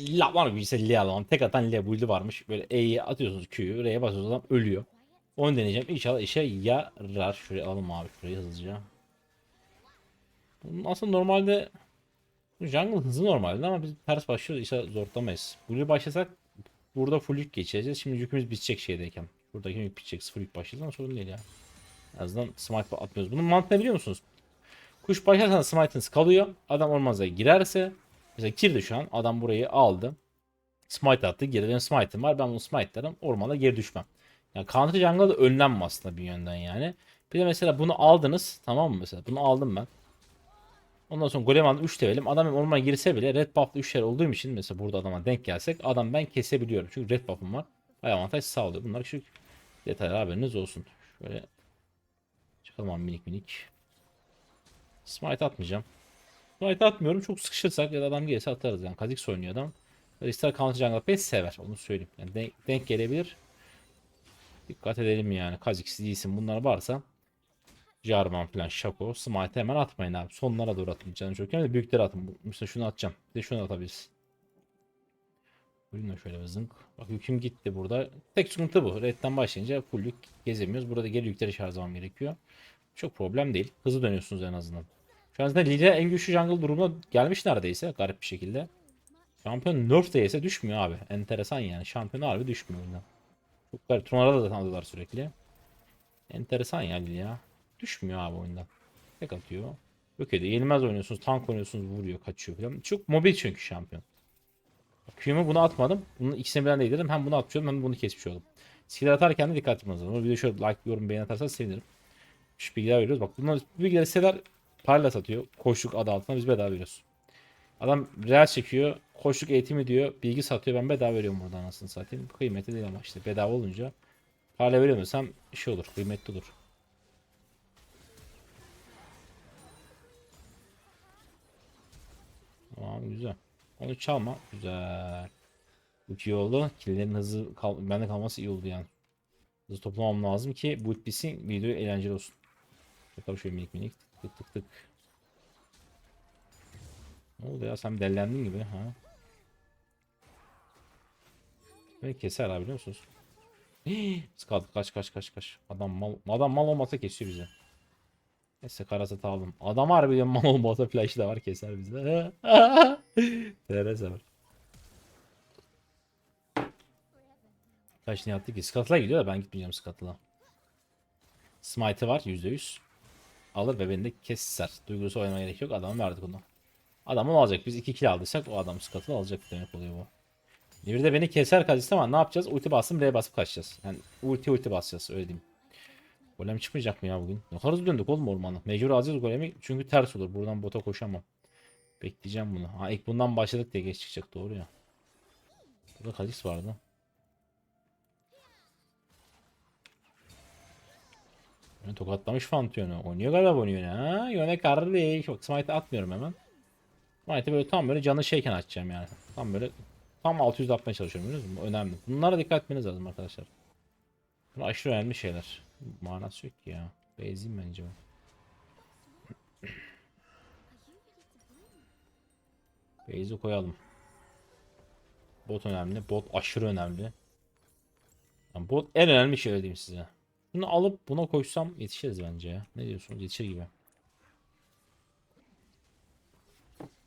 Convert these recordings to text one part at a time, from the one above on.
la var bir lan. Tek atan Lia build'i varmış. Böyle E'yi atıyorsunuz Q'yu. R'ye basıyorsunuz adam ölüyor. Onu deneyeceğim. İnşallah işe yarar. Şuraya alalım abi şurayı hızlıca. Bunun aslında normalde jungle hızı normalde ama biz ters başlıyoruz işe zorlamayız. Blue başlasak burada full yük geçeceğiz. Şimdi yükümüz bitecek şeydeyken. Buradaki yük bitecek. Sıfır yük başlayacağız ama sorun değil ya. En azından smite atmıyoruz. Bunun mantığını biliyor musunuz? Kuş başlarsan smite'ınız kalıyor. Adam ormanıza girerse mesela girdi şu an. Adam burayı aldı. Smite attı. Geriden smite'ım var. Ben bunu smite'larım. Ormana geri düşmem. Yani counter jungle'da önlem aslında bir yönden yani. Bir de mesela bunu aldınız. Tamam mı mesela? Bunu aldım ben. Ondan sonra golem aldım 3 levelim. Adam ormana girse bile red buff'lı 3 level olduğum için mesela burada adama denk gelsek adam ben kesebiliyorum. Çünkü red buff'ım var. Bayağı avantaj sağlıyor. Bunlar küçük detaylar haberiniz olsun. Şöyle çıkalım minik minik. Smite atmayacağım. Smite atmıyorum. Çok sıkışırsak ya da adam gelirse atarız yani. Kha'Zix oynuyor adam. Ister Counter Jungle Pass sever. Onu söyleyeyim. Yani denk, denk gelebilir. Dikkat edelim yani. Kha'Zix değilsin bunlar varsa Jarvan falan Shaco. Smite hemen atmayın abi. Sonlara doğru atın. Canım çok yani büyükleri atın. Mesela şunu atacağım. Bir de şunu atabiliriz. Buyurun şöyle bir zınk. Bak yüküm gitti burada. Tek sıkıntı bu. Red'den başlayınca full yük gezemiyoruz. Burada geri yükleri şarjlamam gerekiyor. Çok problem değil. Hızlı dönüyorsunuz en azından. Şu an Lilia en güçlü jungle durumuna gelmiş neredeyse garip bir şekilde. Şampiyon nerf de yese düşmüyor abi. Enteresan yani. Şampiyon harbi düşmüyor oyundan. Çok garip. Turnuvalarda da alıyorlar sürekli. Enteresan yani Lilia. Düşmüyor abi oyundan. Tek atıyor. Yok ediyor. Yenilmez oynuyorsunuz. Tank oynuyorsunuz. Vuruyor. Kaçıyor falan. Çok mobil çünkü şampiyon. Q'mu bunu atmadım. Bunun ikisini birden değdirdim. Hem bunu atıyordum hem bunu kesmiş oldum. Skill atarken de dikkat etmeniz lazım. Bir de şöyle like, yorum, beğen atarsanız sevinirim. Şu bilgiler veriyoruz. Bak bunlar bu bilgileri siteler parayla satıyor. Koşluk adı altında biz bedava veriyoruz. Adam real çekiyor. Koşluk eğitimi diyor. Bilgi satıyor. Ben bedava veriyorum buradan anasını satayım. Kıymetli değil ama işte bedava olunca parayla veremiyorsam şey olur. Kıymetli olur. Tamam güzel. Onu çalma. Güzel. Bu iyi oldu. Killerin hızı kal bende kalması iyi oldu yani. Hızlı toplamam lazım ki bu bitsin video eğlenceli olsun. Bakalım şöyle minik minik tık tık tık. Ne oldu ya sen dellendin gibi ha. Beni keser abi biliyor musunuz? Sıkaldı kaç kaç kaç kaç. Adam mal adam mal olmasa kesiyor bizi. Neyse karasat aldım. Adam harbiden mal olmasa flash'ı da var keser bizi. TR sever. Kaç ne yaptı ki? Scuttle'a gidiyor da ben gitmeyeceğim Scuttle'a. Smite'ı var %100. Alır ve beni de keser. Duygusu oynamaya gerek yok. Adamı verdik onu. Adamı alacak. Biz 2 kill aldıysak o adam Scuttle'ı alacak demek oluyor bu. Bir de beni keser kazısı ama ne yapacağız? Ulti bastım R basıp kaçacağız. Yani ulti ulti basacağız öyle diyeyim. Golem çıkmayacak mı ya bugün? Ne kadar döndük oğlum ormana. Mecbur alacağız golemi çünkü ters olur. Buradan bota koşamam. Bekleyeceğim bunu. Ha ilk bundan başladık diye geç çıkacak doğru ya. Burada Kha'Zix vardı. Yani tokatlamış Fantiyon'u. Oynuyor galiba bu oyunu ha. Yöne kardeş. Bak smite atmıyorum hemen. Smite'ı böyle tam böyle canı şeyken açacağım yani. Tam böyle tam 600 atmaya çalışıyorum biliyor musunuz? Bu önemli. Bunlara dikkat etmeniz lazım arkadaşlar. Bunlar aşırı önemli şeyler. Manası yok ki ya. Benzeyim bence bu. Base'i koyalım. Bot önemli. Bot aşırı önemli. Yani bot en önemli şey diyeyim size. Bunu alıp buna koysam yetişiriz bence ya. Ne diyorsunuz? Yetişir gibi.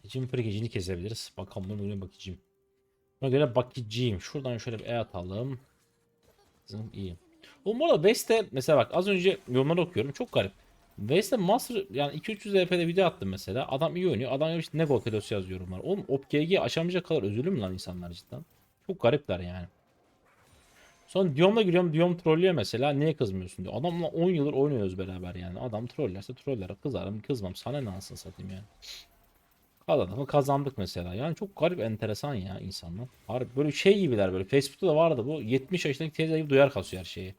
Jim frikicini kesebiliriz. Bakalım buna göre bakacağım. Buna göre bakacağım. Şuradan şöyle bir E atalım. Zım iyi. O bu arada West'te mesela bak az önce yorumları okuyorum. Çok garip. West'te Master yani 2-300 LP'de video attım mesela. Adam iyi oynuyor. Adam işte ne gol yazıyor yorumlar. Oğlum OpGG aşamayacak kadar özürlü mü lan insanlar cidden? Çok garipler yani. Sonra Diom'la giriyorum. Diom trollüyor mesela. Niye kızmıyorsun diyor. Adamla 10 yıldır oynuyoruz beraber yani. Adam trollerse troller. Kızarım kızmam. Sana ne ansın satayım yani. Kazandık kazandık mesela. Yani çok garip enteresan ya insanlar. Harbi böyle şey gibiler böyle. Facebook'ta da vardı bu. 70 yaşındaki teyze gibi duyar kasıyor her şeyi.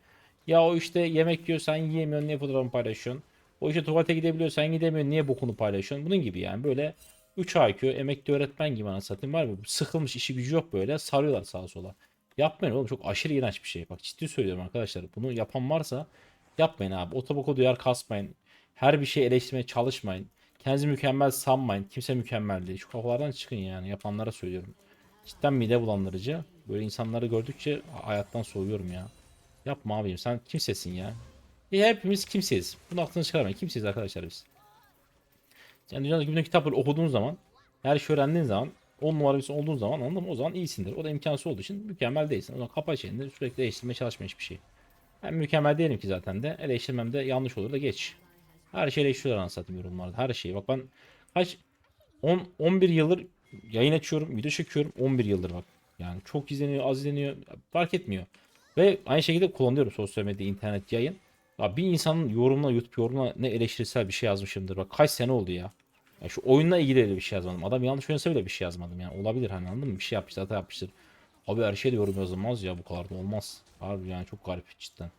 Ya o işte yemek yiyorsan yiyemiyorsun niye fotoğrafını paylaşıyorsun. O işte tuvalete gidebiliyorsan gidemiyorsun niye bokunu paylaşıyorsun. Bunun gibi yani böyle 3 IQ emekli öğretmen gibi anasını satayım var mı? Sıkılmış işi gücü yok böyle sarıyorlar sağa sola. Yapmayın oğlum çok aşırı iğrenç bir şey. Bak ciddi söylüyorum arkadaşlar. Bunu yapan varsa yapmayın abi. Otoboko duyar kasmayın. Her bir şey eleştirmeye çalışmayın. Kendinizi mükemmel sanmayın. Kimse mükemmel değil. Şu kafalardan çıkın yani. Yapanlara söylüyorum. Cidden mide bulandırıcı. Böyle insanları gördükçe hayattan soğuyorum ya. Yapma abim sen kimsesin ya. E hepimiz kimseyiz. Bunu aklını çıkarmayın. Kimseyiz arkadaşlar biz. Yani dünyadaki bütün kitapları okuduğun zaman, her şeyi öğrendiğin zaman, 10 numara birisi olduğun zaman anladın mı? O zaman iyisindir. O da imkansız olduğu için mükemmel değilsin. O zaman kapa çeneni sürekli değiştirmeye çalışma hiçbir şey. Ben mükemmel değilim ki zaten de. Eleştirmem de yanlış olur da geç. Her şeyi eleştiriyorlar anlatayım yorumlarda. Her şeyi. Bak ben kaç 10 11 yıldır yayın açıyorum, video çekiyorum. 11 yıldır bak. Yani çok izleniyor, az izleniyor. Fark etmiyor. Ve aynı şekilde kullanıyorum sosyal medya, internet, yayın. Ya bir insanın yorumuna, YouTube yorumuna ne eleştirisel bir şey yazmışımdır. Bak kaç sene oldu ya. Ya şu oyunla ilgili de bir şey yazmadım. Adam yanlış oynasa bile bir şey yazmadım. Yani olabilir hani anladın mı? Bir şey yapmıştır, hata yapmıştır. Abi her şey de yorum yazılmaz ya bu kadar da olmaz. Harbi yani çok garip cidden.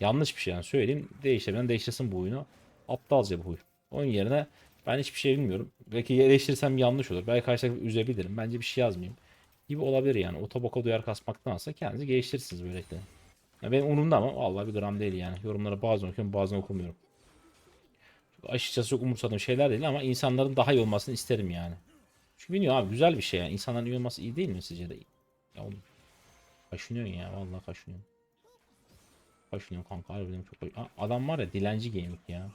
Yanlış bir şey yani söyleyeyim. Değiştirebilen değiştirsin bu oyunu. Aptalca bu huy. Onun yerine ben hiçbir şey bilmiyorum. Belki eleştirirsem yanlış olur. Belki karşı tarafı üzebilirim. Bence bir şey yazmayayım. Gibi olabilir yani. Otoboka duyar kasmaktansa kendinizi geliştirirsiniz böylelikle. Ya benim umurumda ama vallahi bir gram değil yani. Yorumları bazen okuyorum bazen okumuyorum. Açıkçası çok umursadığım şeyler değil ama insanların daha iyi olmasını isterim yani. Çünkü bilmiyorum abi güzel bir şey yani. İnsanların iyi olması iyi değil mi sizce de? Ya oğlum. Kaşınıyorsun ya vallahi kaşınıyorsun. Kaşınıyorum kanka harbiden çok Aa, Adam var ya dilenci gaming ya.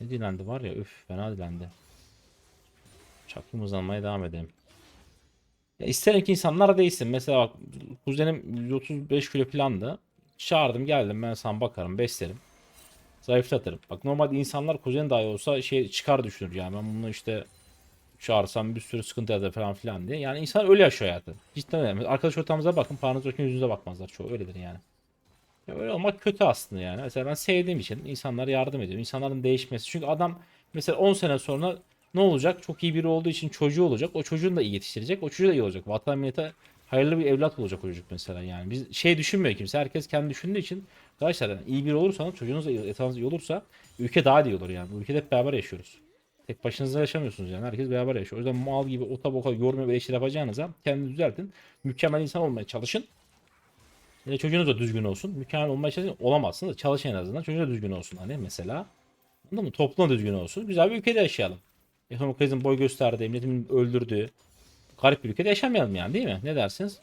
Ne dilendi var ya üf fena dilendi. Çakım uzanmaya devam edelim. Ya isterim ki insanlar değilsin. Mesela bak kuzenim 135 kilo falandı. Çağırdım geldim ben sana bakarım beslerim. Zayıflatırım. Bak normalde insanlar kuzen dahi olsa şey çıkar düşünür yani ben bunu işte çağırsam bir sürü sıkıntı yazar falan filan diye. Yani insan öyle yaşıyor hayatı. Cidden öyle. Arkadaş ortamımıza bakın paranız yokken yüzünüze bakmazlar çoğu öyledir yani. Ya öyle olmak kötü aslında yani. Mesela ben sevdiğim için insanlara yardım ediyorum. İnsanların değişmesi. Çünkü adam mesela 10 sene sonra ne olacak? Çok iyi biri olduğu için çocuğu olacak. O çocuğunu da iyi yetiştirecek. O çocuğu da iyi olacak. Vatan millete hayırlı bir evlat olacak o çocuk mesela yani. Biz şey düşünmüyor kimse. Herkes kendi düşündüğü için arkadaşlar yani iyi biri olursanız çocuğunuz etrafınız iyi olursa ülke daha iyi olur yani. Bu ülkede hep beraber yaşıyoruz. Tek başınıza yaşamıyorsunuz yani. Herkes beraber yaşıyor. O yüzden mal gibi ota boka yorum ve eleştiri yapacağınıza kendinizi düzeltin. Mükemmel insan olmaya çalışın. Ya çocuğunuz da düzgün olsun. Mükemmel olmaya çalışın. Olamazsınız çalışın en azından. Çocuğu da düzgün olsun hani mesela. Anladın mı? Toplum düzgün olsun. Güzel bir ülkede yaşayalım. Ekonomik krizin boy gösterdiği, milletimin öldürdüğü garip bir ülkede yaşamayalım yani değil mi? Ne dersiniz?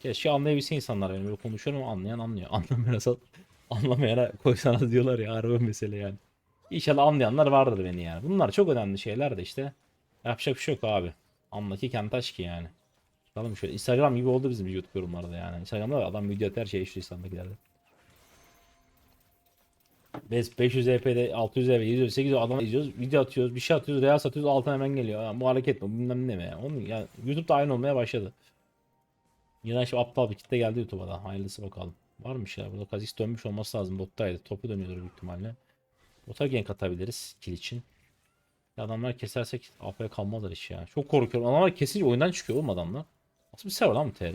Keşke anlayabilse insanlar benim böyle konuşuyorum anlayan anlıyor. Anlamayan anlamayana koysanız diyorlar ya araba mesele yani. İnşallah anlayanlar vardır beni yani. Bunlar çok önemli şeyler de işte. Yapacak bir şey yok abi. Anla ki kentaş ki yani. Bakalım şöyle Instagram gibi oldu bizim YouTube yorumlarda yani. Instagram'da adam video atar şey işte İslam'dakilerde. Biz 500 EP'de 600 EP 700 800 adam izliyoruz. Video atıyoruz, bir şey atıyoruz, real satıyoruz, altına hemen geliyor. Ya, bu hareket mi? Bilmem ne mi? Onun ya YouTube'da aynı olmaya başladı. Yine şimdi aptal bir kitle geldi YouTube'a da. Hayırlısı bakalım. Varmış ya. Burada Kazix dönmüş olması lazım. Bottaydı. Topu dönüyordur büyük ihtimalle. Bota gank atabiliriz kill için. Ya adamlar kesersek AP'ye kalmazlar iş ya. Çok korkuyorum. Adamlar kesince oyundan çıkıyor oğlum adamlar. Nasıl bir server lan bu TR?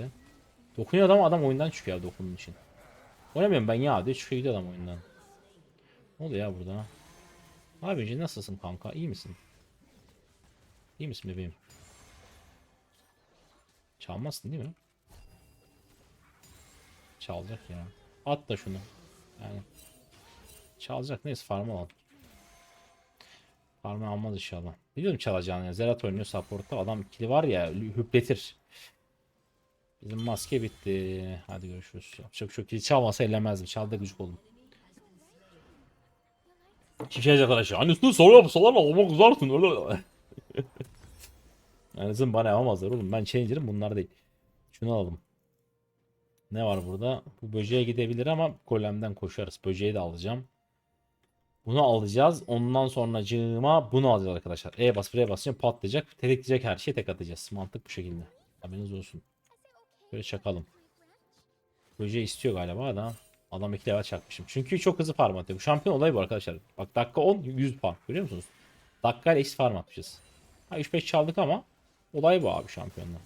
Dokunuyor adam adam oyundan çıkıyor abi dokunduğun için. Oynamıyorum ben ya diye çıkıyor gidiyor adam oyundan. Ne oluyor ya burada? Abi önce nasılsın kanka? İyi misin? İyi misin bebeğim? Çalmazsın değil mi? Çalacak ya. At da şunu. Yani. Çalacak neyse farm alalım. Farm almaz inşallah. Biliyorum çalacağını ya. Zerat oynuyor support'ta. Adam kili var ya hüpletir. Bizim maske bitti. Hadi görüşürüz. Bir şey yok. Kili çalmasa ellemezdim. Çaldı gıcık oldum. Şişecek arkadaşlar. Hani üstüne soru yapsalar ama kızarsın öyle. yani zın bana yapamazlar oğlum. Ben challenger'ım bunlar değil. Şunu alalım. Ne var burada? Bu böceğe gidebilir ama golemden koşarız. Böceği de alacağım. Bunu alacağız. Ondan sonra cığıma bunu alacağız arkadaşlar. E bas buraya basacağım patlayacak. Tetikleyecek her şeyi tek atacağız. Mantık bu şekilde. Haberiniz olsun. Böyle çakalım. Böceği istiyor galiba da. Adam 2 level çakmışım. Çünkü çok hızlı farm atıyor. Bu şampiyon olayı bu arkadaşlar. Bak dakika 10 100 farm. Görüyor musunuz? Dakika ile eksi farm atmışız. Ha 3-5 çaldık ama olay bu abi şampiyonla.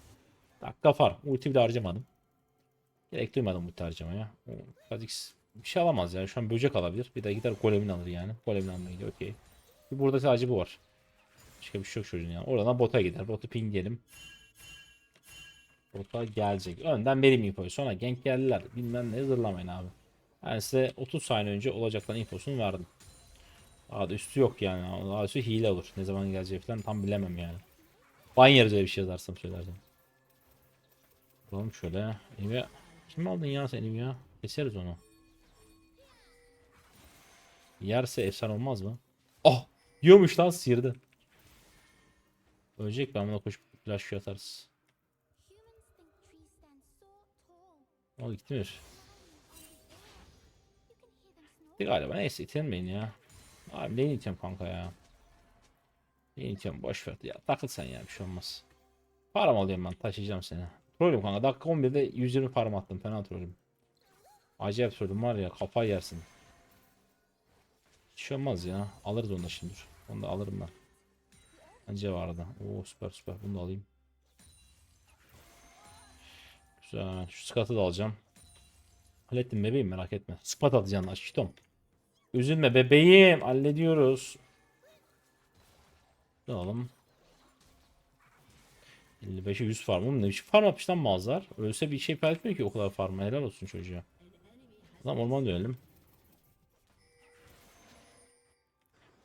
Dakika farm. Ulti bile harcamadım. Gerek duymadım ulti harcamaya. Kha'Zix bir şey alamaz ya. Şu an böcek alabilir. Bir de gider golemin alır yani. Golemin almaya gidiyor. Okey. Burada sadece bu var. Başka bir şey yok çocuğun yani. Oradan bota gider. Botu pingelim. Bota gelecek. Önden vereyim infoyu. Sonra gank geldiler. Bilmem ne zırlamayın abi. Ben size 30 saniye önce olacakların infosunu verdim. Daha da üstü yok yani. Daha üstü hile olur. Ne zaman geleceği falan tam bilemem yani. Ban yeriz öyle bir şey yazarsam söylerdim. Bakalım şöyle. Enivia. Kim aldın ya sen Enivia? Keseriz onu. Yerse efsane olmaz mı? Oh! Yiyormuş lan sıyırdı. Ölecek ben buna koşup flash atarız. O gitti mi? Gitti galiba. Neyse itenmeyin ya. Abi neyin itiyorum kanka ya. Neyin itiyorum boş ver. Ya takıl sen ya bir şey olmaz. Param alıyorum ben taşıyacağım seni. Trollüm kanka dakika 11'de 120 param attım fena trollüm. Acayip trollüm var ya kafa yersin. Hiç şey olmaz ya. Alırız onu da şimdi. Onu da alırım ben. Bence vardı. Oo süper süper. Bunu da alayım. Güzel. Şu skatı da alacağım. Hallettim bebeğim merak etme. Spat atacaksın aşkım. Üzülme bebeğim. Hallediyoruz. Ne alalım? 55'e 100 farm. Oğlum ne biçim farm yapmış lan mağazalar. Ölse bir şey etmiyor ki o kadar farm. Helal olsun çocuğa. Tamam orman dönelim.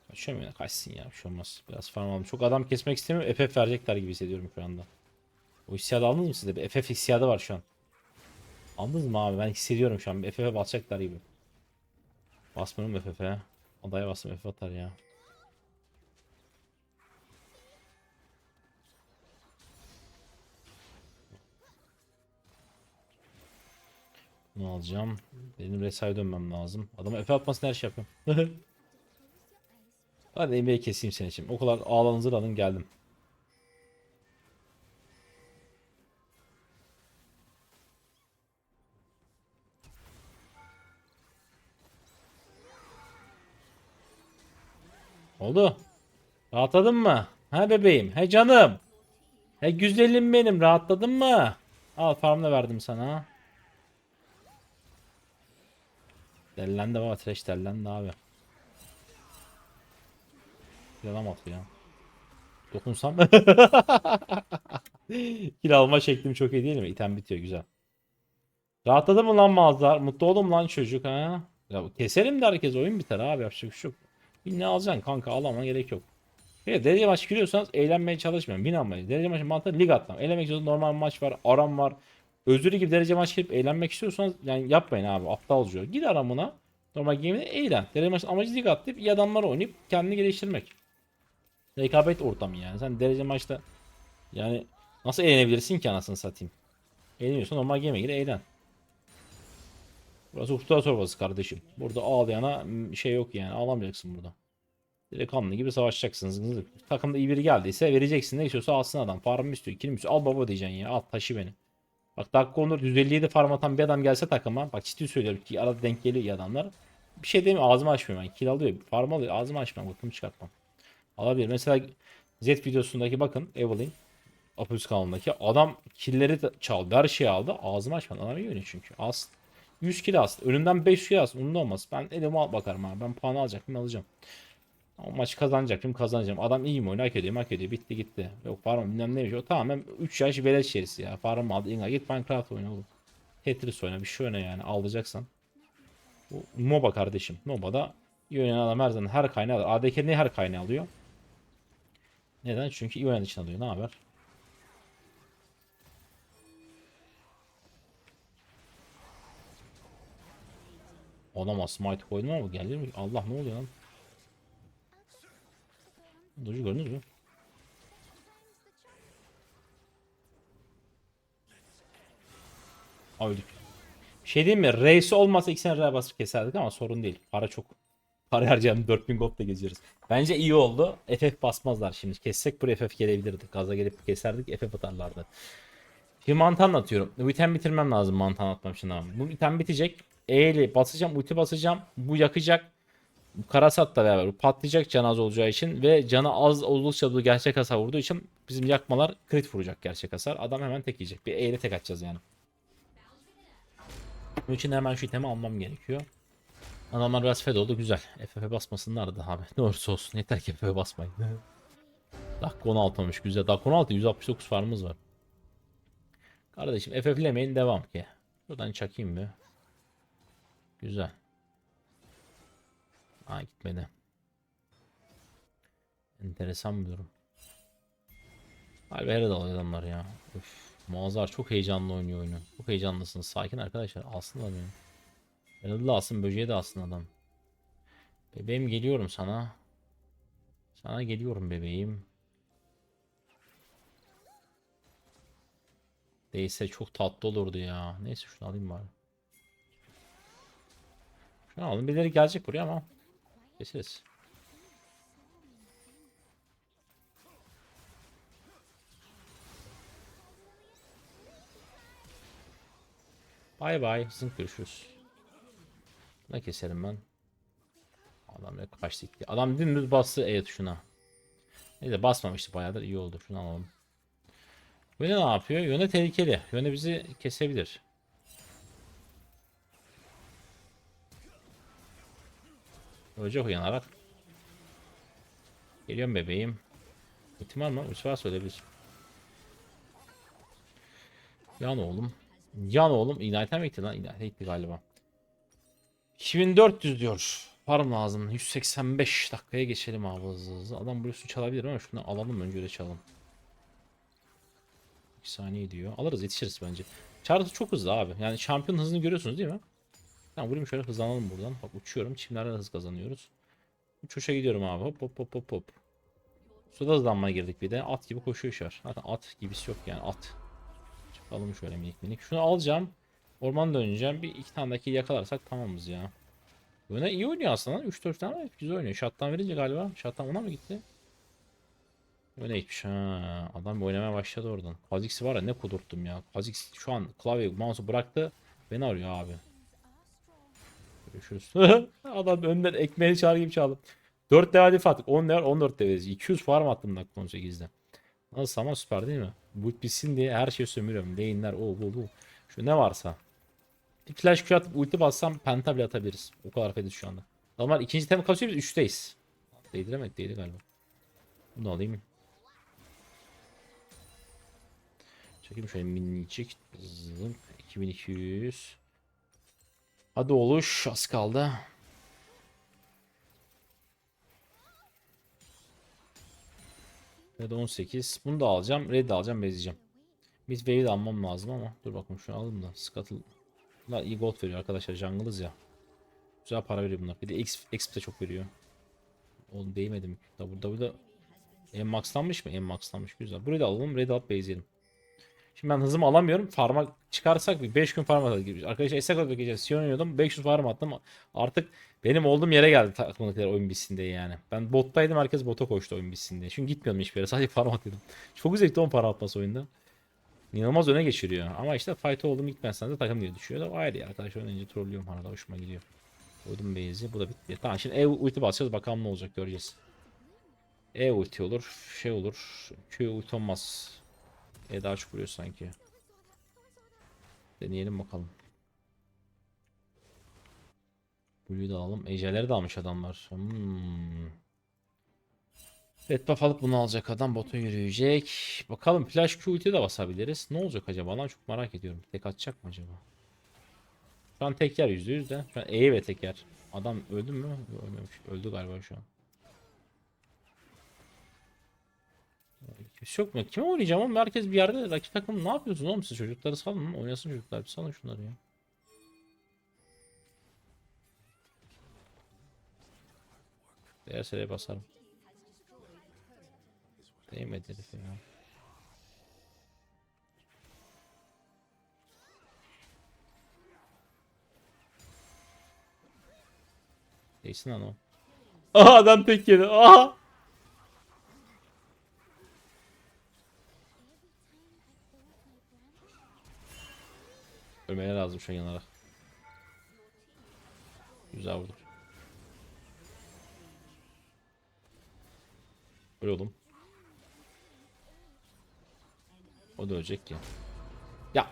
Kaçıyorum ya kaçsın ya bir şey olmaz. Biraz farm aldım. Çok adam kesmek istemiyorum. FF verecekler gibi hissediyorum şu anda. O hissiyatı aldınız mı siz de? Bir FF hissiyatı var şu an. Aldınız mı abi? Ben hissediyorum şu an. Bir FF'e basacaklar gibi. Basmıyorum FF'e. Adaya bastım FF atar ya. Bunu alacağım. Benim resaya dönmem lazım. Adama F atmasın her şey yapıyorum. Hadi NBA'yi keseyim senin için. O kadar ağlanızı alın geldim. Oldu. Rahatladın mı? Ha bebeğim. He canım. He güzelim benim. Rahatladın mı? Al farmla verdim sana. Dellendi baba trash dellendi abi. Yalan atı ya. Dokunsam. Kill alma şeklim çok iyi değil mi? İtem bitiyor güzel. Rahatladı mı lan mağazalar? Mutlu oldum lan çocuk ha. Ya keselim de herkes oyun biter abi yapacak bir ne alacaksın kanka alama gerek yok. Bir derece maç giriyorsanız eğlenmeye çalışmayın. Bin almayın. Derece maçı mantığı lig atlam. Eğlenmek istiyorsanız normal maç var. Aram var. Özürlü gibi derece maç girip eğlenmek istiyorsanız yani yapmayın abi aptalca. Gid aramına. Normal game'de eğlen. Derece maçın amacı lig atlayıp iyi adamları oynayıp kendini geliştirmek. Rekabet ortamı yani. Sen derece maçta yani nasıl eğlenebilirsin ki anasını satayım. Eğleniyorsan normal game'e gir eğlen. Burası kurtlar torbası kardeşim. Burada ağlayana şey yok yani ağlamayacaksın burada. Direkt kanlı gibi savaşacaksınız. Takımda iyi biri geldiyse vereceksin. Ne istiyorsa alsın adam. Farm istiyor. Kilim istiyor. Al baba diyeceksin ya. Al taşı beni. Bak dakika 14 157 farm atan bir adam gelse takıma. Bak ciddi söylüyorum ki arada denk geliyor iyi adamlar. Bir şey demiyorum ağzımı açmıyorum ben. Kill alıyor. Farm alıyor. Ağzımı açmam. Bakımı çıkartmam. Alabilir. Mesela Z videosundaki bakın Evelyn. Apus kanalındaki adam killleri de çaldı. Her şeyi aldı. Ağzımı açmadı. Adam iyi oynuyor çünkü. Az 100 kill alsın. Önümden 500 kill alsın. Onun da olmaz. Ben elime al bakarım abi. Ben puanı alacak mıyım alacağım. Ama maçı kazanacak mıyım kazanacağım. Adam iyi mi oynuyor hak ediyor hak ediyor. Bitti gitti. Yok Farm bilmem neymiş. O tamamen 3 yaş velet içerisi ya. Farm aldı. İnga git Minecraft oyna oğlum. Tetris oyna bir şey oyna yani alacaksan. Bu MOBA kardeşim. MOBA'da iyi oynayan adam her zaman her kaynağı alır. ADK ne her kaynağı alıyor? Neden? Çünkü iyi oynadığı için alıyor. Ne haber? Olamaz. Smite koydum ama geldi mi? Allah ne oluyor lan? Doju gördünüz mü? Aa, öldük. Bir şey diyeyim mi? Reis olmasa iki sene R basıp keserdik ama sorun değil. Para çok. Para harcayalım 4000 gold'la geziyoruz. Bence iyi oldu. FF basmazlar şimdi. Kessek buraya FF gelebilirdi. Gaza gelip keserdik FF atarlardı. Şimdi mantı anlatıyorum. Bu item bitirmem lazım mantı anlatmam için abi. Bu item bitecek. E ile basacağım, ulti basacağım. Bu yakacak. Bu karasatla beraber patlayacak can az olacağı için ve canı az oldukça bu gerçek hasar vurduğu için bizim yakmalar crit vuracak gerçek hasar. Adam hemen tek yiyecek. Bir E ile tek atacağız yani. Bunun için hemen şu itemi almam gerekiyor. Adamlar biraz fed oldu güzel. FF basmasınlar da abi. Ne olursa olsun yeter ki FF basmayın. Dakika 16 olmuş güzel. Dakika 16 169 farmımız var. Kardeşim FF'lemeyin devam ki. Buradan çakayım bir. Güzel. Aa gitmedi. Enteresan bir durum. Harbi herhalde alıyor adamlar ya. Üf, Muazzar çok heyecanlı oynuyor oyunu. Çok heyecanlısınız. Sakin arkadaşlar. Alsınlar beni. Herhalde de alsın. Böceği de alsın adam. Bebeğim geliyorum sana. Sana geliyorum bebeğim. Değilse çok tatlı olurdu ya. Neyse şunu alayım bari. Şunu alalım. Birileri gelecek buraya ama. Keseriz. Bay bay. Zınk görüşürüz. Ne keserim ben? Adam ne kaçtı gitti. Adam dümdüz bastı E tuşuna. Neyse basmamıştı bayağıdır iyi oldu. Şunu alalım. Yöne ne yapıyor? Yöne tehlikeli. Yöne bizi kesebilir. Ölecek uyanarak. Geliyorum bebeğim. İhtimal mı? Ulti varsa ölebilir. Yan oğlum. Yan oğlum. İnayete mi gitti lan? İnayete gitti galiba. 2400 diyor. Farm lazım. 185 dakikaya geçelim abi hızlı hızlı. Adam buraya su çalabilir ama şunu alalım önce öyle çalalım. 2 saniye diyor. Alırız yetişiriz bence. Charles çok hızlı abi. Yani şampiyon hızını görüyorsunuz değil mi? Tamam vurayım şöyle hızlanalım buradan. Bak uçuyorum. Çimlerden hız kazanıyoruz. Uçuşa gidiyorum abi. Hop hop hop hop hop. Suda hızlanmaya girdik bir de. At gibi koşuyor şu an. Zaten at gibisi yok yani at. Çıkalım şöyle minik minik. Şunu alacağım. Orman döneceğim. Bir iki tane dakika yakalarsak tamamız ya. Öne iyi oynuyor aslında. 3-4 tane güzel oynuyor. Şattan verince galiba. Şattan ona mı gitti? Öne gitmiş ha. Adam oynamaya başladı oradan. Kha'Zix'i var ya ne kudurttum ya. Kha'Zix şu an klavye mouse'u bıraktı. Beni arıyor abi. Görüşürüz. Adam önden ekmeğini çağır gibi çaldı. 4 level diff attık. 10 level 14 leveliz. 200 farm attım dakika 18'de. Nasıl ama süper değil mi? Bu bitsin diye her şeyi sömürüyorum. Lane'ler o bu bu. Şu ne varsa. Bir flash Q atıp ulti bassam penta bile atabiliriz. O kadar fediz şu anda. Adamlar ikinci tema kasıyor biz 3'teyiz. Değdiremedik değdi galiba. Bunu alayım. Çekeyim şöyle minicik. Zınk. 2200. Hadi oluş. Az kaldı. Red 18. Bunu da alacağım. Red de alacağım. Bezleyeceğim. Mid wave'i de almam lazım ama. Dur bakalım şunu alayım da. Scuttle. Bunlar iyi gold veriyor arkadaşlar. Jungle'ız ya. Güzel para veriyor bunlar. Bir de X, XP de çok veriyor. Oğlum değmedim. Da burada burada en maxlanmış mı? En maxlanmış. Güzel. Burayı da alalım. Red alıp base'leyelim. Şimdi ben hızımı alamıyorum. Farma çıkarsak bir 5 gün farm atalım. Arkadaşlar Esek olarak geçen Sion oynuyordum. 500 farm attım. Artık benim olduğum yere geldi takımdakiler oyun bitsin yani. Ben bottaydım herkes bota koştu oyun bitsin diye. Çünkü gitmiyordum hiçbir yere. Sadece farm atıyordum. Çok zevkli on para atması oyunda. İnanılmaz öne geçiriyor. Ama işte fight oldum gitmezsen de takım diye düşüyor. Da ayrı ya. Arkadaş oynayınca trollüyorum arada hoşuma gidiyor. Koydum base'i. Bu da bitti. Tamam şimdi E ulti basacağız. Bakalım ne olacak göreceğiz. E ulti olur. Şey olur. Q ulti olmaz. E daha çok vuruyor sanki. Deneyelim bakalım. Blue'yu da alalım. Ejderleri de almış adamlar. Hmm. Buff alıp bunu alacak adam bota yürüyecek. Bakalım flash Q ulti de basabiliriz. Ne olacak acaba lan çok merak ediyorum. Tek atacak mı acaba? Şu an tek yer %100 de. Şu an E ve tek yer. Adam öldü mü? Ölmemiş. Öldü galiba şu an. Kimse yok mu? Kime oynayacağım oğlum? Herkes bir yerde. Rakip takım ne yapıyorsun oğlum siz çocukları salın. Oynasın çocuklar. Bir salın şunları ya. Sereye basarım. Değmedi herif ya. Değsin lan o. Aha adam tek yedi. Aha. Ölmeye lazım şu an yanarak. Güzel vurduk. Öyle oğlum. O da ölecek ki. Ya.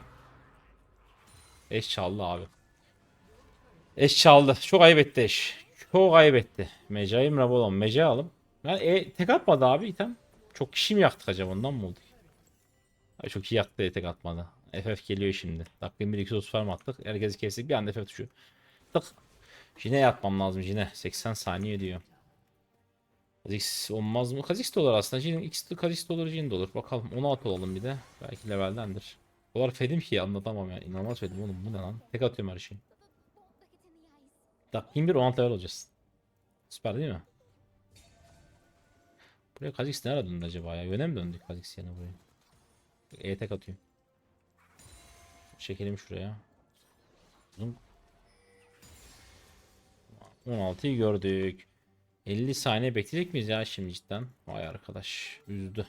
Eş çaldı abi. Eş çaldı. Çok ayıp etti eş. Çok ayıp etti. Mecayim Rabolon. Meca alım. Yani e, tek atmadı abi item. Çok kişi mi yaktık acaba ondan mı oldu? Çok iyi yaktı e, tek atmadı. FF geliyor şimdi. Dakika 1 2 30 farm attık. Herkesi kestik bir anda FF düşüyor. Tık. Jine yapmam lazım Jine. 80 saniye diyor. Kha'Zix olmaz mı? Kha'Zix de olur aslında. Jin, X de Kha'Zix de olur, Jin de olur. Bakalım 16 olalım bir de. Belki leveldendir. O kadar fedim ki anlatamam yani. İnanılmaz fedim oğlum. Bu ne lan? Tek atıyorum her şeyi. Dakika 21 16 level olacağız. Süper değil mi? Buraya Kha'Zix nerede döndü acaba ya? Yöne mi döndük Kha'Zix yerine buraya? E tek atıyor. Çekelim şuraya. Zoom. 16'yı gördük. 50 saniye bekleyecek miyiz ya şimdi cidden? Vay arkadaş. Üzdü.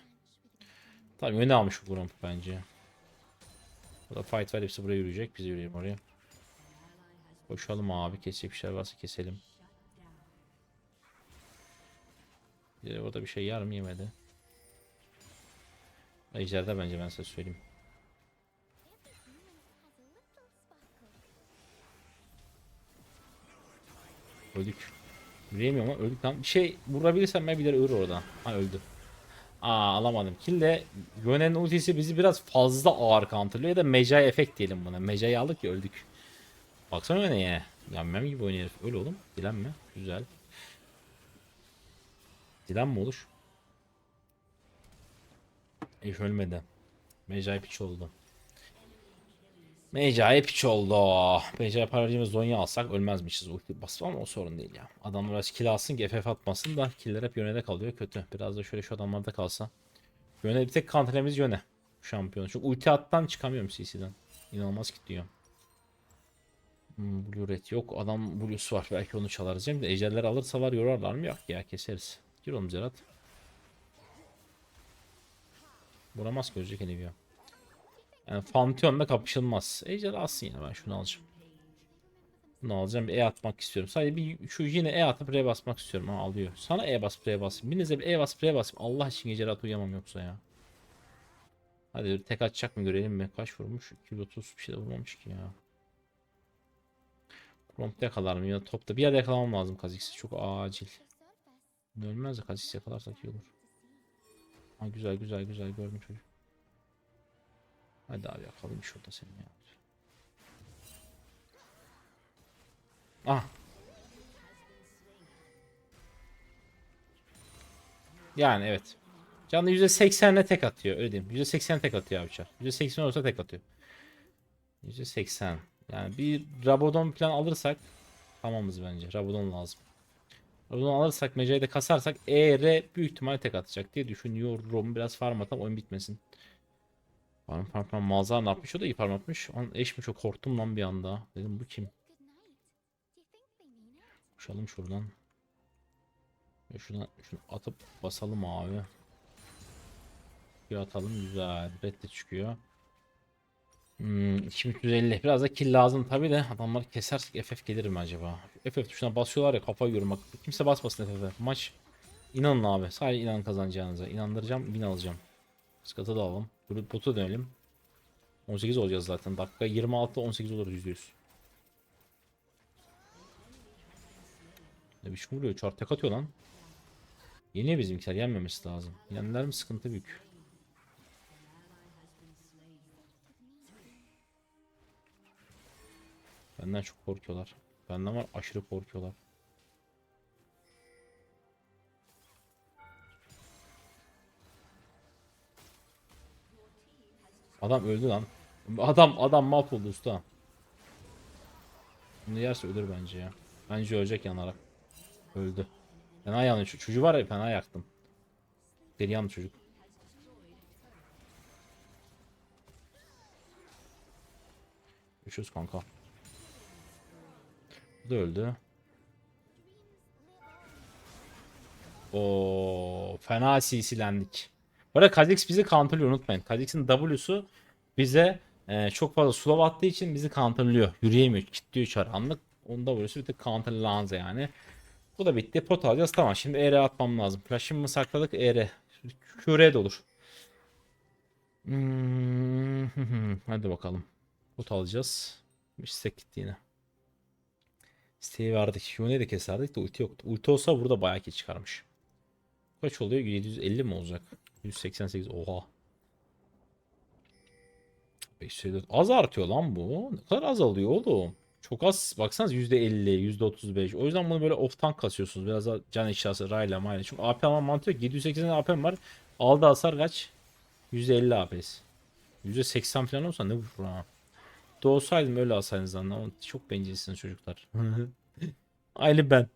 Tabii öne almış bu Grump bence. Burada fight var hepsi buraya yürüyecek. Biz yürüyelim oraya. Koşalım abi. Kesecek bir şeyler varsa keselim. Biri orada bir şey yer mi yemedi. Ejder'de bence ben size söyleyeyim. Öldük. Yürüyemiyorum ama öldük lan. Bir şey vurabilirsem ben de ölür oradan. Ha öldü. Aa alamadım. Kill de Yone'nin ultisi bizi biraz fazla ağır counterlıyor ya da Mejai efekt diyelim buna. Mejai aldık ya öldük. Baksana Yone'ye. Yenmem gibi oynuyor herif. Öyle oğlum. Dilenme. Güzel. Dilenme olur. Herif ölmedi. Mejai piç oldu. Mecai piç oldu. Mecai paracığımız Zonya alsak ölmezmişiz ulti basıp ama o sorun değil ya. Adamlar biraz kill alsın ki FF atmasın da killer hep yönede kalıyor kötü. Biraz da şöyle şu adamlarda kalsa. Yöne bir tek counter'imiz yöne. Şampiyon. Çok ulti attan çıkamıyorum CC'den. İnanılmaz kilitliyor. Hmm, Blue Red yok. Adam Blue'su var. Belki onu çalarız. Hem de ejderler alırsalar yorarlar mı? Yok ya keseriz. Gir oğlum Zerat. Vuramaz görecek eli ya. Yani Pantheon'da kapışılmaz. Ejder alsın yine ben şunu alacağım. Bunu alacağım bir E atmak istiyorum. Sadece bir şu yine E atıp R basmak istiyorum. Ha alıyor. Sana E bas R basayım. Birinize bir E bas R basayım. Allah için gece rahat uyuyamam yoksa ya. Hadi tek atacak mı görelim mi? Kaç vurmuş? 230 bir şey de vurmamış ki ya. Prompt yakalar mı ya topta? Bir yerde yakalamam lazım Kha'Zix'i. Çok acil. Ölmez de Kha'Zix yakalarsak iyi olur. Ha güzel güzel güzel gördüm çocuk. Hadi abi yakalım şurada seni ya. Ah. Yani evet. Canlı %80'le tek atıyor öyle diyeyim. %80 tek atıyor abi çar. %80 olsa tek atıyor. %80. Yani bir Rabadon plan alırsak tamamız bence. Rabadon lazım. Rabadon alırsak Mecai'de kasarsak ER büyük ihtimalle tek atacak diye düşünüyorum. Biraz farm atam oyun bitmesin. Farm farm Malzar ne yapmış? O da iyi farm atmış. Onun eş mi çok korktum lan bir anda. Dedim bu kim? Koşalım şuradan. Ve şuradan şunu atıp basalım abi. Bir atalım güzel. Red de çıkıyor. Hmm, 2350. Biraz da kill lazım tabi de adamları kesersek FF gelir mi acaba? FF tuşuna basıyorlar ya kafayı yorum bak. Kimse basmasın FF. Maç inanın abi. Sadece inanın kazanacağınıza. İnandıracağım, win alacağım. Skatı da alalım. Böyle botu dönelim. 18 olacağız zaten. Dakika 26 18 olur %100. Ne biçim vuruyor? Çarp tek atıyor lan. Yeniyor bizimkiler. Yenmemesi lazım. Yendiler mi sıkıntı büyük. Benden çok korkuyorlar. Benden var aşırı korkuyorlar. Adam öldü lan. Adam adam mahvoldu usta. Bunu yerse ölür bence ya. Bence ölecek yanarak. Öldü. Fena yanıyor. Çocuğu var ya fena yaktım. Deli yandı çocuk. Görüşürüz kanka. Bu da öldü. O fena CC'lendik. Bu arada Kha'Zix bizi counterlıyor unutmayın. Kha'Zix'in W'su bize e, çok fazla slow attığı için bizi counterlıyor. Yürüyemiyor. Kilitliyor çar anlık. Onun W'su bir tek counterlanza yani. Bu da bitti. Pot alacağız. Tamam şimdi ER atmam lazım. Flash'ımı sakladık. ER. QR de olur. Hmm, hadi bakalım. Pot alacağız. İstek gitti yine. İsteği verdik. Yone'yi de keserdik de ulti yoktu. Ulti olsa burada bayağı ki çıkarmış. Kaç oluyor? 750 mi olacak? 188 oha. 554 az artıyor lan bu. Ne kadar azalıyor oğlum. Çok az. Baksanız %50, %35. O yüzden bunu böyle off tank kasıyorsunuz. Biraz da can eşyası, rayla mayla. Çünkü AP alman mantığı yok. 780 AP'm var. Aldı hasar kaç? %50 AP'si. %80 falan olsa ne vurur ha. Doğsaydım öyle alsaydınız lan. Ama çok bencilsiniz çocuklar. Aynı ben.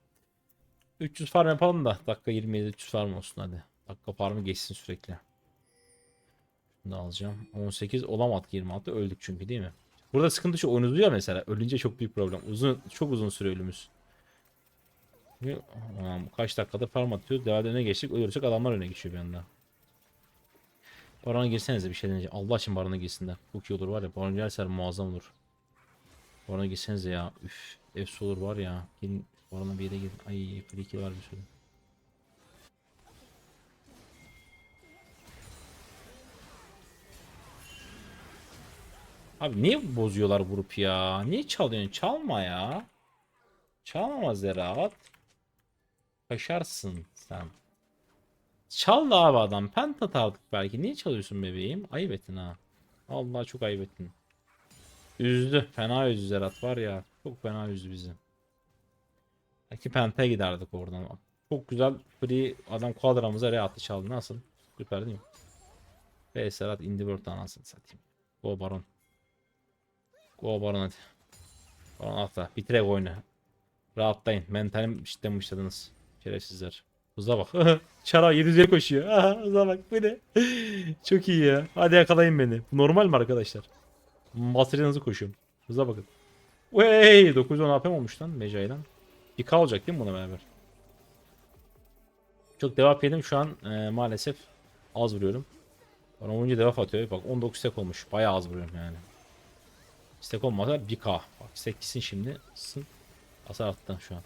300 farm yapalım da dakika 27 300 farm olsun hadi. Dakika farmı geçsin sürekli. Bunu da alacağım. 18 olamadık 26 öldük çünkü değil mi? Burada sıkıntı şu oyun uzuyor mesela. Ölünce çok büyük problem. Uzun çok uzun süre ölümüz. Kaç dakikada farm atıyoruz. Devamlı öne geçtik. Ölürsek adamlar öne geçiyor bir anda. Barona girsenize bir şey deneyeceğim. Allah için barona girsinler. Çok iyi olur var ya. Barona girerse muazzam olur. Barona girsenize ya. Üf. Efsi olur var ya. Gelin barona bir yere girin. Ay free var bir sürü. Abi niye bozuyorlar grup ya? Niye çalıyorsun? Çalma ya. Çalma Zerat. Kaşarsın sen. Çal da abi adam. Penta aldık belki. Niye çalıyorsun bebeğim? Ayıp ettin ha. Allah çok ayıp ettin. Üzdü. Fena üzdü Zerat var ya. Çok fena üzdü bizi. Belki Penta'ya giderdik oradan. Çok güzel free adam kuadramıza re attı çaldı. Nasıl? Süper değil mi? Ve Serhat Indivert anasını satayım. Go Baron. Go Baron hadi. Baron atla. Bitirek oyunu. Rahatlayın. Mentalim iştemışladınız. Şerefsizler. Hıza bak. Çara 750 koşuyor. Hıza bak bu ne? Çok iyi ya. Hadi yakalayın beni. Normal mi arkadaşlar? Master'ın koşuyorum. Hıza bakın. Wey 910 AP olmuş lan Mecai'den. Bir olacak değil mi buna beraber? Çok devap yedim şu an e, maalesef az vuruyorum. Bana oyuncu devap atıyor. Bak 19 stack olmuş. Bayağı az vuruyorum yani. Stack olmasa 1K. Bak stack gitsin şimdi. Sın. Hasar attı şu an.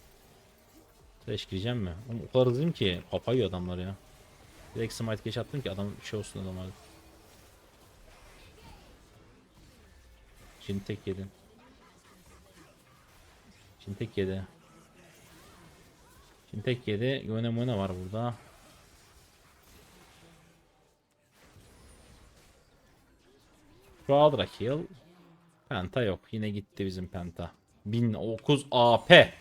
Flash gireceğim mi? Oğlum, o kadar hızlıyım ki kafayı yiyor adamlar ya. Direkt smite geç attım ki adam şey olsun adamlar. Şimdi tek yedi. Şimdi tek yedi. Şimdi tek yedi. Yöne möne var burada. Quadra kill. Penta yok. Yine gitti bizim penta. 1009 AP.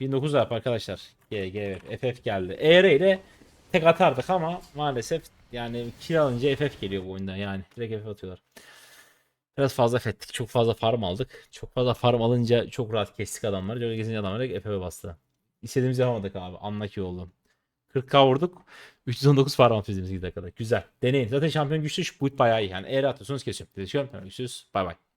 1900 AP arkadaşlar. GG FF geldi. ER ile tek atardık ama maalesef yani kill alınca FF geliyor bu oyunda yani. Direkt FF atıyorlar. Biraz fazla fettik. Çok fazla farm aldık. Çok fazla farm alınca çok rahat kestik adamları. Böyle gezince adamlar direkt FF'e bastı. İstediğimizi yapamadık abi. Anlaki oldu. 40k vurduk. 319 farm atıyoruz 2 dakikada. Güzel. Deneyin. Zaten şampiyon güçlü. Şu boot bayağı iyi. Yani eğer atıyorsunuz kesiyorum. Görüşürüz. Bay bay.